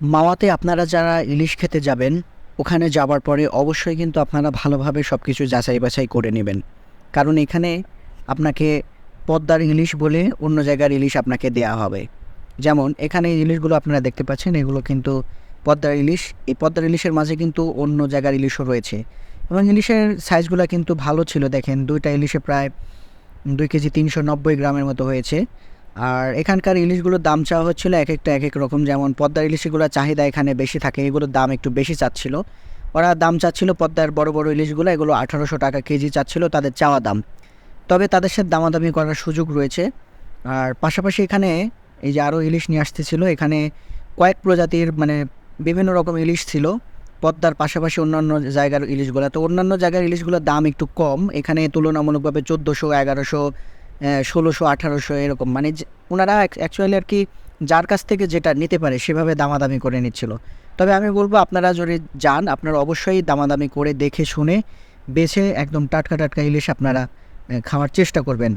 মাওয়াতে আপনারা যারা ইলিশ খেতে যাবেন, ওখানে যাবার পরে অবশ্যই কিন্তু আপনারা ভালোভাবে সব কিছু যাচাই বাছাই করে নেবেন। কারণ এখানে আপনাকে পদ্মার ইলিশ বলে অন্য জায়গার ইলিশ আপনাকে দেয়া হবে। যেমন, এখানে ইলিশগুলো আপনারা দেখতে পাচ্ছেন, এগুলো কিন্তু পদ্মার ইলিশ। এই পদ্মার ইলিশের মাঝে কিন্তু অন্য জায়গার ইলিশও রয়েছে। এবং ইলিশের সাইজগুলো কিন্তু ভালো ছিল, দেখেন। দুইটা ইলিশে প্রায় দুই কেজি তিনশো নব্বই গ্রামের মতো হয়েছে। আর এখানকার ইলিশগুলোর দাম চাওয়া হচ্ছিল এক একটা এক এক রকম। যেমন পদ্মার ইলিশগুলোর চাহিদা এখানে বেশি থাকে, এগুলোর দাম একটু বেশি চাচ্ছিল। ওরা দাম চাচ্ছিল পদ্মার বড় বড় ইলিশগুলো, এগুলো আঠারোশো টাকা কেজি চাচ্ছিল তাদের চাওয়া দাম। তবে তাদের সাথে দামাদামি করার সুযোগ রয়েছে। আর পাশাপাশি এখানে এই যে আরও ইলিশ নিয়ে আসতেছিল, এখানে কয়েক প্রজাতির মানে বিভিন্ন রকম ইলিশ ছিল, পদ্মার পাশাপাশি অন্যান্য জায়গার ইলিশগুলো। তো অন্যান্য জায়গার ইলিশগুলোর দাম একটু কম, এখানে তুলনামূলকভাবে চোদ্দোশো, এগারোশো ষোলোশো, আঠারোশো এরকম। মানে ওনারা অ্যাকচুয়ালি আর কি যার কাছ থেকে যেটা নিতে পারে সেভাবে দামাদামি করে নিচ্ছিল। তবে আমি বলব, আপনারা যদি যান, আপনারা অবশ্যই দামাদামি করে দেখে শুনে বেছে একদম টাটকা টাটকা ইলিশ আপনারা খাওয়ার চেষ্টা করবেন।